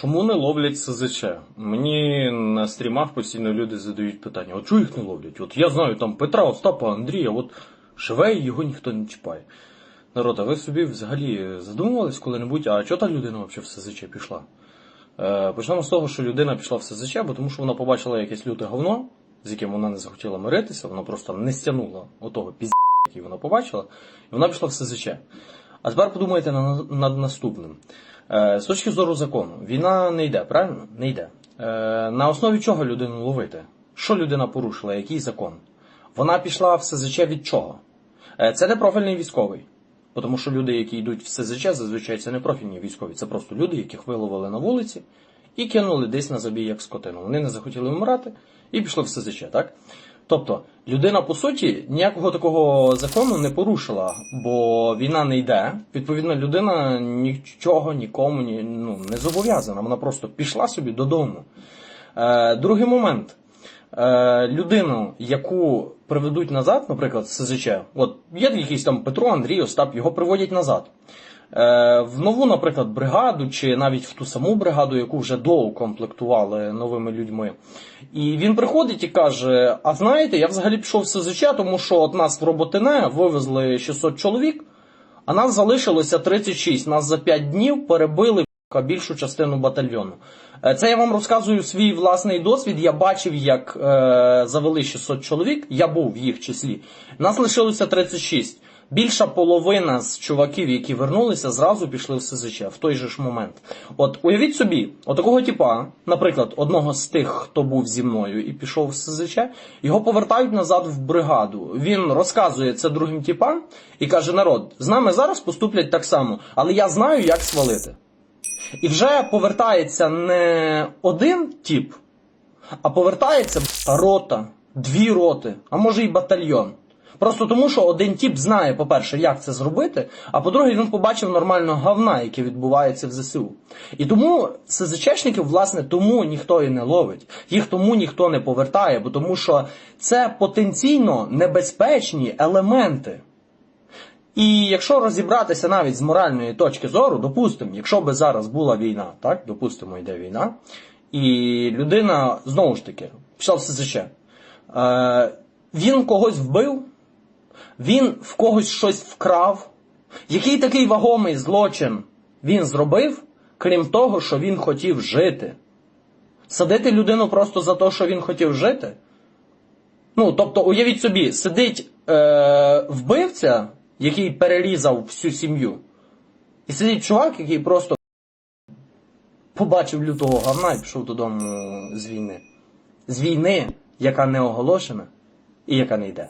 Чому не ловлять СЗЧ? Мені на стрімах постійно люди задають питання: от чого їх не ловлять? От я знаю там Петра, Остапа, Андрія, от і його ніхто не чіпає. Народ, а ви собі взагалі задумувались коли-небудь, а чого та людина взагалі в СЗЧ пішла? Е, почнемо з того, що людина пішла в СЗЧ, бо тому що вона побачила якесь люте говно, з яким вона не захотіла миритися, вона просто не стягнула отого пізд, який вона побачила, і вона пішла в СЗЧ. А тепер подумайте над наступним. Е, З точки зору закону, війна не йде, правильно? Не йде. Е, На основі чого людину ловити? Що людина порушила? Який закон? Вона пішла в СЗЧ від чого? Е, Це не профільний військовий. Тому що люди, які йдуть в СЗЧ, зазвичай це не профільні військові, це просто люди, яких виловили на вулиці і кинули десь на забій як скотину. Вони не захотіли вмирати і пішли в СЗЧ, так? Тобто, людина, по суті, ніякого такого закону не порушила, бо війна не йде. Відповідно, людина нічого нікому ні, ну, не зобов'язана. Вона просто пішла собі додому. Е, другий момент. Е, людину, яку приведуть назад, наприклад, СЗЧ, от є якийсь там Петро, Андрій, Остап, його приводять назад. Е, в нову, наприклад, бригаду, чи навіть в ту саму бригаду, яку вже доукомплектували новими людьми. І він приходить і каже: А знаєте, я взагалі пішов в СЗЧ, тому що от нас в Роботине вивезли 600 чоловік, а нас залишилося 36. Нас за 5 днів перебили більшу частину батальйону. Е, Це я вам розказую свій власний досвід. Я бачив, як е, завели 600 чоловік, я був в їх числі. Нас лишилося 36. Більша половина з чуваків, які вернулися, зразу пішли в СЗЧ в той же ж момент. От уявіть собі, отакого типа, наприклад, одного з тих, хто був зі мною і пішов в СЗЧ, його повертають назад в бригаду. Він розказує це другим типам і каже: народ, з нами зараз поступлять так само, але я знаю, як свалити. І вже повертається не один тип, а повертається рота, дві роти, а може й батальйон. Просто тому, що один тип знає, по-перше, як це зробити, а по-друге, він побачив нормально говна, яке відбувається в ЗСУ. І тому СЗЧшників, власне, тому ніхто і не ловить. Їх тому ніхто не повертає, бо тому що це потенційно небезпечні елементи. І якщо розібратися навіть з моральної точки зору, допустимо, якщо би зараз була війна, так, допустимо, йде війна, і людина знову ж таки пішла в СЗЧ, е, він когось вбив, він в когось щось вкрав. Який такий вагомий злочин він зробив, крім того, що він хотів жити? Садити людину просто за те, що він хотів жити? Ну, тобто, уявіть собі, сидить е, вбивця, який перерізав всю сім'ю, і сидить чувак, який просто побачив лютого говна і пішов додому з війни. З війни, яка не оголошена і яка не йде.